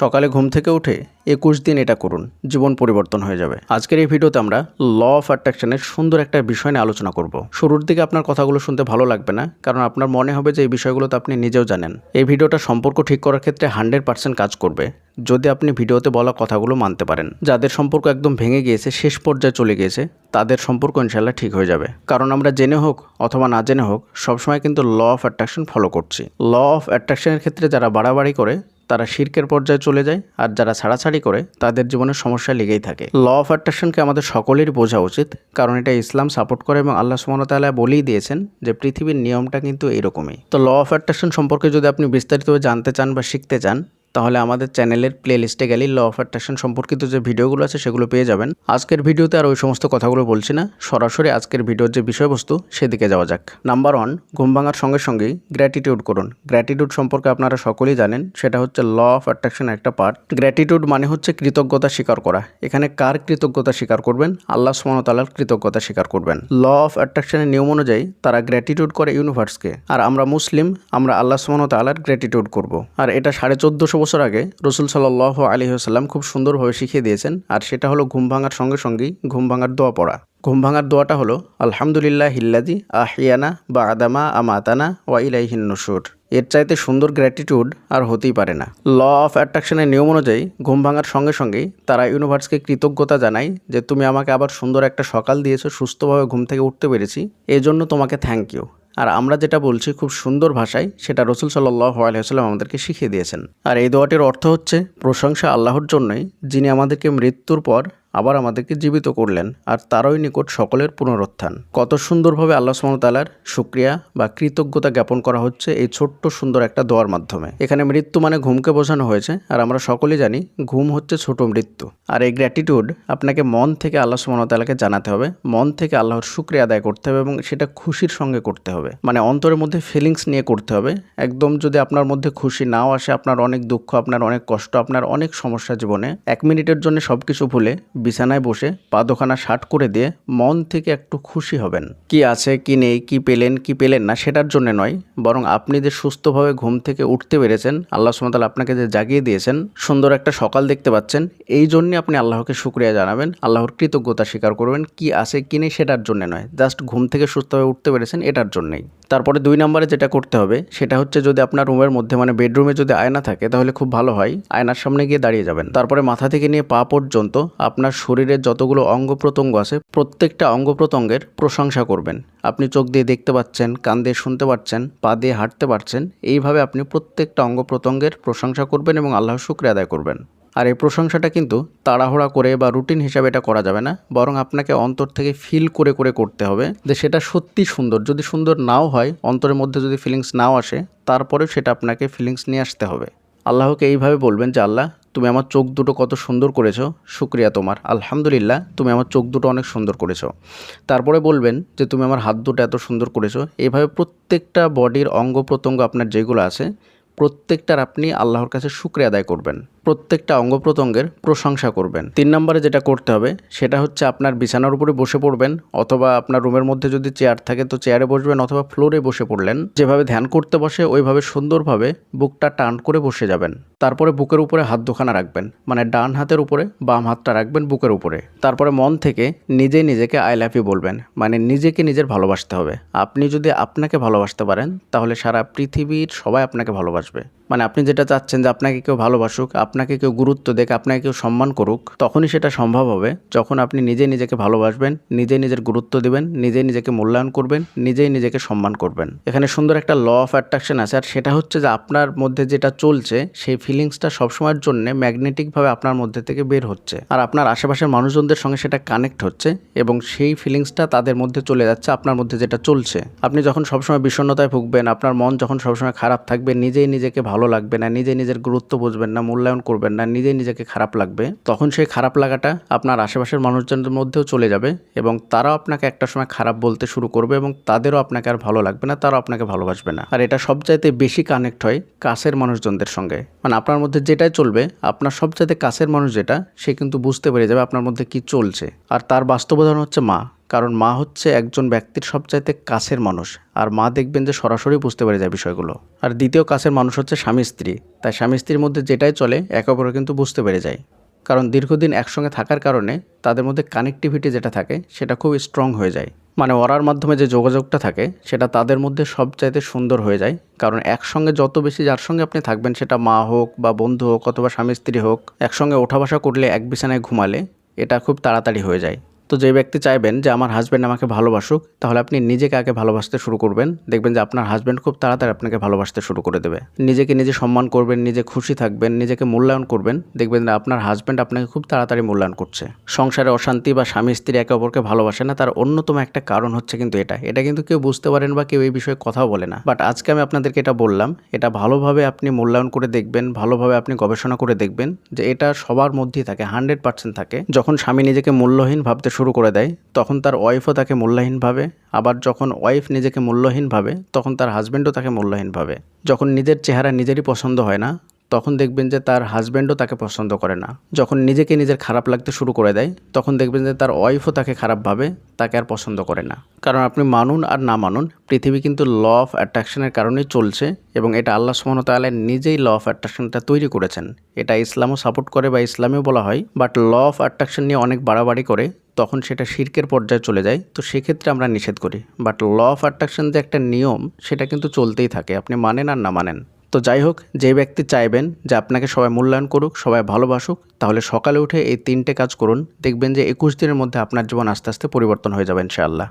সকালে ঘুম থেকে উঠে একুশ দিন এটা করুন, জীবন পরিবর্তন হয়ে যাবে। আজকের এই ভিডিওতে আমরা ল অফ অ্যাট্রাকশনের সুন্দর একটা বিষয় নিয়ে আলোচনা করব। শুরুর দিকে আপনার কথাগুলো শুনতে ভালো লাগবে না, কারণ আপনার মনে হবে যে এই বিষয়গুলো তো আপনি নিজেও জানেন। এই ভিডিওটা সম্পর্ক ঠিক করার ক্ষেত্রে হান্ড্রেড পার্সেন্ট কাজ করবে, যদি আপনি ভিডিওতে বলা কথাগুলো মানতে পারেন। যাদের সম্পর্ক একদম ভেঙে গিয়েছে, শেষ পর্যায়ে চলে গিয়েছে, তাদের সম্পর্ক ইনশাল্লাহ ঠিক হয়ে যাবে। কারণ আমরা জেনে হোক অথবা না জেনে হোক, সবসময় কিন্তু ল অফ অ্যাট্রাকশন ফলো করছি। ল অফ অ্যাট্রাকশনের ক্ষেত্রে যারা বাড়াবাড়ি করে তারা শির্কের পর্যায়ে চলে যায় আর যারা ছাড়াছাড়ি করে, তাদের জীবনে সমস্যা লেগেই থাকে। ল অফ অ্যাট্রাকশনকে আমাদের সকলেরই বোঝা উচিত, কারণ এটা ইসলাম সাপোর্ট করে এবং আল্লাহ সুমনতালা বলেই দিয়েছেন যে পৃথিবীর নিয়মটা কিন্তু এরকমই। তো ল অফ অ্যাট্রাকশন সম্পর্কে যদি আপনি বিস্তারিতভাবে জানতে চান বা শিখতে চান তাহলে আমাদের চ্যানেলের প্লে লিস্টে গেলেই ল অফ অ্যাট্রাকশন সম্পর্কিত যে ভিডিওগুলো আছে সেগুলো পেয়ে যাবেন। আজকের ভিডিওতে আর ওই সমস্ত কথাগুলো বলছি না। সরাসরি আজকের ভিডিওর যে বিষয়বস্তু, সেদিকে যাওয়া যাক। নাম্বার ওয়ান ঘুম ভাঙার সঙ্গে সঙ্গেই গ্র্যাটিটিউড করুন। গ্র্যাটিটিউড সম্পর্কে আপনারা সকলেই জানেন, সেটা হচ্ছে ল অফ অ্যাট্রাকশন একটা পার্ট গ্র্যাটিটিউড মানে হচ্ছে কৃতজ্ঞতা স্বীকার করা। এখানে কার কৃতজ্ঞতা স্বীকার করবেন? আল্লাহ সুমনতালার কৃতজ্ঞতা স্বীকার করবেন। ল অফ অ্যাট্রাকশনের নিয়ম অনুযায়ী তারা গ্র্যাটিটিউড করে ইউনিভার্সকে আর আমরা মুসলিম, আমরা আল্লাহ সুমনতালার গ্র্যাটিটিউড করব। আর এটা সাড়ে চোদ্দোশো বছর আগে রসুল সাল্লাহ আলী আসাল্লাম খুব সুন্দরভাবে শিখিয়ে দিয়েছেন, আর সেটা হলো ঘুম ভাঙার সঙ্গে সঙ্গেই ঘুম ভাঙার দোয়া পড়া। ঘুম ভাঙার দোয়াটা হলো আলহামদুলিল্লাহ হিল্লাদি আহিয়ানা বা আদামা আমাতানা ওয়া ইলাইহিন নসুর এর চাইতে সুন্দর গ্র্যাটিটিউড আর হতেই পারে না। ল অফ অ্যাট্রাকশনের নিয়ম অনুযায়ী ঘুম ভাঙার সঙ্গে সঙ্গেই তারা ইউনিভার্সকে কৃতজ্ঞতা জানায় যে, তুমি আমাকে আবার সুন্দর একটা সকাল দিয়েছ, সুস্থভাবে ঘুম থেকে উঠতে পেরেছি। এজন্য তোমাকে থ্যাংক ইউ আর আমরা যেটা বলছি খুব সুন্দর ভাষায়, সেটা রসুল সাল্লাহ আলহিহাল্লাম আমাদেরকে শিখিয়ে দিয়েছেন। আর এই দোয়াটির অর্থ হচ্ছে, প্রশংসা আল্লাহর জন্যই যিনি আমাদেরকে মৃত্যুর পর আবার আমাদেরকে জীবিত করলেন আর তারই নিকট সকলের পুনরুত্থান। কত সুন্দরভাবে আল্লাহ সুমতালার সুক্রিয়া বা কৃতজ্ঞতা জ্ঞাপন করা হচ্ছে এই ছোট্ট সুন্দর একটা দোয়ার মাধ্যমে। এখানে মৃত্যু মানে ঘুমকে বোঝানো হয়েছে আর আমরা সকলেই জানি ঘুম হচ্ছে ছোট মৃত্যু। আর এই গ্র্যাটিটিউড আপনাকে মন থেকে আল্লাহ সুমতালাকে জানাতে হবে, মন থেকে আল্লাহর সুক্রিয়া আদায় করতে হবে এবং সেটা খুশির সঙ্গে করতে হবে। মানে অন্তরের মধ্যে ফিলিংস নিয়ে করতে হবে। একদম যদি আপনার মধ্যে খুশি নাও আসে, আপনার অনেক দুঃখ, আপনার অনেক কষ্ট, আপনার অনেক সমস্যা জীবনে, এক মিনিটের জন্য সব কিছু ভুলে বিছানায় বসে পা দোখানা শার্ট করে দিয়ে মন থেকে একটু খুশি হবেন। কি আছে, কি নেই, কি পেলেন কি পেলেন না সেটার জন্য নয়, বরং আপনি যে সুস্থভাবে ঘুম থেকে উঠতে পেরেছেন, আল্লাহ সুমতাল আপনাকে যে জাগিয়ে দিয়েছেন, সুন্দর একটা সকাল দেখতে পাচ্ছেন, এই জন্যে আপনি আল্লাহকে শুক্রিয়া জানাবেন, আল্লাহর কৃতজ্ঞতা স্বীকার করবেন, কি আছে, কি নেই সেটার জন্য নয়, জাস্ট ঘুম থেকে সুস্থভাবে উঠতে পেরেছেন এটার জন্যই। তারপরে দুই নম্বরে যেটা করতে হবে, সেটা হচ্ছে যদি আপনার রুমের মধ্যে মানে বেডরুমে যদি আয়না থাকে, তাহলে খুব ভালো হয়, আয়নার সামনে গিয়ে দাঁড়িয়ে যাবেন। তারপরে মাথা থেকে নিয়ে পা পর্যন্ত আপনার শরীরের যতগুলো অঙ্গ প্রত্যঙ্গ আছে, প্রত্যেকটা অঙ্গ প্রত্যঙ্গের প্রশংসা করবেন। আপনি চোখ দিয়ে দেখতে পাচ্ছেন, কান দিয়ে শুনতে পাচ্ছেন, পা দিয়ে হাঁটতে পারছেন, এইভাবে আপনি প্রত্যেকটা অঙ্গ প্রত্যঙ্গের প্রশংসা করবেন এবং আল্লাহর শুক্রিয়া আদায় করবেন। আর এই প্রশংসাটা কিন্তু তাড়াহুড়া করে বা রুটিন হিসাবে এটা করা যাবে না, বরং আপনাকে অন্তর থেকে ফিল করে করে করতে হবে যে সেটা সত্যি সুন্দর। যদি সুন্দর নাও হয়, অন্তরের মধ্যে যদি ফিলিংস নাও আসে, তারপরেও সেটা আপনাকে ফিলিংস নিয়ে আসতে হবে। আল্লাহকে এইভাবে বলবেন যে, আল্লাহ তুমি আমার চোখ দুটো কত সুন্দর করেছ। শুক্রিয়া তোমার। আলহামদুলিল্লাহ, তুমি আমার চোখ দুটো অনেক সুন্দর করেছ। তারপরে বলবেন যে তুমি আমার হাত দুটো এত সুন্দর করেছ। এভাবে প্রত্যেকটা বডির অঙ্গ প্রত্যঙ্গ আপনার যেগুলো আছে, প্রত্যেকটার আপনি আল্লাহর কাছে শুক্রিয়া আদায় করবেন। প্রত্যেকটা অঙ্গ প্রত্যঙ্গের প্রশংসা করবেন। তিন নম্বরে যেটা করতে হবে, সেটা হচ্ছে আপনার বিছানার উপরে বসে পড়বেন, অথবা আপনার রুমের মধ্যে যদি চেয়ার থাকে, তো চেয়ারে বসবেন অথবা ফ্লোরে বসে পড়লেন। যেভাবে ধ্যান করতে বসে, ওইভাবে সুন্দরভাবে বুকটা টান করে বসে যাবেন। তারপরে বুকের উপরে হাত দুখানা রাখবেন মানে ডান হাতের উপরে বাম হাতটা রাখবেন বুকের উপরে। তারপরে মন থেকে নিজেই নিজেকে আই লাভ ইউ বলবেন মানে নিজেকে নিজের ভালোবাসতে হবে। আপনি যদি আপনাকে ভালোবাসতে পারেন, তাহলে সারা পৃথিবীর সবাই আপনাকে ভালোবাসবে। মানে আপনি যেটা চাচ্ছেন যে আপনাকে কেউ ভালোবাসুক, আপনাকে কেউ গুরুত্ব দেখ আপনাকে কেউ সম্মান করুক, তখনই সেটা সম্ভব হবে। যখন আপনি নিজে নিজেকে ভালোবাসবেন নিজে নিজের গুরুত্ব দিবেন নিজে নিজেকে মূল্যায়ন করবেন, নিজেই নিজেকে সম্মান করবেন। এখানে সুন্দর একটা ল অফ অ্যাট্রাকশন আছে, আর সেটা হচ্ছে যে আপনার মধ্যে যেটা চলছে, সেই ফিলিংসটা সবসময়ের জন্য ম্যাগনেটিকভাবে আপনার মধ্যে থেকে বের হচ্ছে। আর আপনার আশেপাশের মানুষজনদের সঙ্গে সেটা কানেক্ট হচ্ছে, এবং সেই ফিলিংসটা তাদের মধ্যে চলে যাচ্ছে, আপনার মধ্যে যেটা চলছে। আপনি যখন সবসময় বিষণ্ণতায় ভুগবেন, আপনার মন যখন সবসময় খারাপ থাকবে, নিজেই নিজেকে ভালো লাগবে না, নিজে নিজের গুরুত্ব বুঝবেন না, মূল্যায়ন করবেন না, নিজে নিজেকে খারাপ লাগবে, তখন সেই খারাপ লাগাটা আপনার আশেপাশের মানুষজনের মধ্যেও চলে যাবে এবং তারাও আপনাকে একটা সময় খারাপ বলতে শুরু করবে এবং তাদেরও আপনাকে আর ভালো লাগবে না, তারাও আপনাকে ভালোবাসবে না। আর এটা সবচাইতে বেশি কানেক্ট হয় কাছের মানুষজনদের সঙ্গে। মানে আপনার মধ্যে যেটাই চলবে, আপনার সবচাইতে কাছের মানুষ যেটা, সে কিন্তু বুঝতে পেরে যাবে আপনার মধ্যে কি চলছে। আর তার বাস্তব হচ্ছে মা। কারণ মা হচ্ছে একজন ব্যক্তির সবচাইতে কাছের মানুষ। আর মা দেখবেন যে সরাসরি বুঝতে পেরে যায় বিষয়গুলো। আর দ্বিতীয় কাছের মানুষ হচ্ছে স্বামী স্ত্রী। তাই স্বামী স্ত্রীর মধ্যে যেটাই চলে, একে অপরে কিন্তু বুঝতে পেরে যায়। কারণ দীর্ঘদিন একসঙ্গে থাকার কারণে তাদের মধ্যে কানেকটিভিটি যেটা থাকে, সেটা খুব স্ট্রং হয়ে যায়। মানে ওরার মাধ্যমে যে যোগাযোগটা থাকে, সেটা তাদের মধ্যে সবচাইতে সুন্দর হয়ে যায়। কারণ একসঙ্গে যত বেশি যার সঙ্গে আপনি থাকবেন, সেটা মা হোক বা বন্ধু হোক অথবা স্বামী স্ত্রী হোক, একসঙ্গে ওঠা বসা করলে এক বিছানায় ঘুমালে, এটা খুব তাড়াতাড়ি হয়ে যায়। তো যে ব্যক্তি চাইবেন যে আমার হাজব্যান্ড আমাকে ভালোবাসুক, তাহলে আপনি নিজেকে আগে ভালোবাসতে শুরু করবেন। দেখবেন যে আপনার হাজব্যান্ড খুব তাড়াতাড়ি আপনাকে ভালোবাসতে শুরু করে দেবে। নিজেকে নিজে সম্মান করবেন, নিজে খুশি থাকবেন, নিজেকে মূল্যায়ন করবেন। দেখবেন যে আপনার হাজব্যান্ড আপনাকে খুব তাড়াতাড়ি মূল্যায়ন করছে। সংসারে অশান্তি বা স্বামী স্ত্রী একে অপরকে ভালোবাসে না, তার অন্যতম একটা কারণ হচ্ছে কিন্তু এটা। এটা কিন্তু কেউ বুঝতে পারেন বা কেউ এই বিষয়ে কথাও বলে না। বাট আজকে আমি আপনাদেরকে এটা বললাম, এটা ভালোভাবে আপনি মূল্যায়ন করে দেখবেন, ভালোভাবে আপনি গবেষণা করে দেখবেন যে এটা সবার মধ্যেই থাকে হান্ড্রেড পার্সেন্ট থাকে। যখন স্বামী নিজেকে মূল্যহীন ভাবতে শুরু করে দেয়, তখন তার ওয়াইফও তাকে মূল্যহীনভাবে আবার যখন ওয়াইফ নিজেকে মূল্যহীনভাবে তখন তার হাজব্যান্ডও তাকে মূল্যহীনভাবে যখন নিজের চেহারা নিজেরই পছন্দ হয় না তখন দেখবেন যে তার হাজব্যান্ডও তাকে পছন্দ করে না। যখন নিজেকে নিজের খারাপ লাগতে শুরু করে দেয়, তখন দেখবেন যে তার ওয়াইফও তাকে খারাপ ভাবে, তাকে আর পছন্দ করে না। কারণ আপনি মানুন আর না মানুন, পৃথিবী কিন্তু ল অফ অ্যাট্রাকশনের কারণেই চলছে এবং এটা আল্লাহ সুমনতালের নিজেই ল অফ অ্যাট্রাকশনটা তৈরি করেছেন। এটা ইসলামও সাপোর্ট করে বা ইসলামেও বলা হয় বাট ল অফ অ্যাট্রাকশন নিয়ে অনেক বাড়াবাড়ি করে, তখন সেটা শির্কের পর্যায়ে চলে যায়। তো সেক্ষেত্রে আমরা নিষেধ করি বাট ল অফ অ্যাট্রাকশন যে একটা নিয়ম, সেটা কিন্তু চলতেই থাকে, আপনি মানেন আর না মানেন। তো যাই হোক, যে ব্যক্তি চাইবেন যে আপনাকে সবাই মূল্যায়ন করুক, সবাই ভালোবাসুক, তাহলে সকালে উঠে এই তিনটে কাজ করুন। দেখবেন যে একুশ দিনের মধ্যে আপনার জীবন আস্তে আস্তে পরিবর্তন হয়ে যাবে ইনশাআল্লাহ।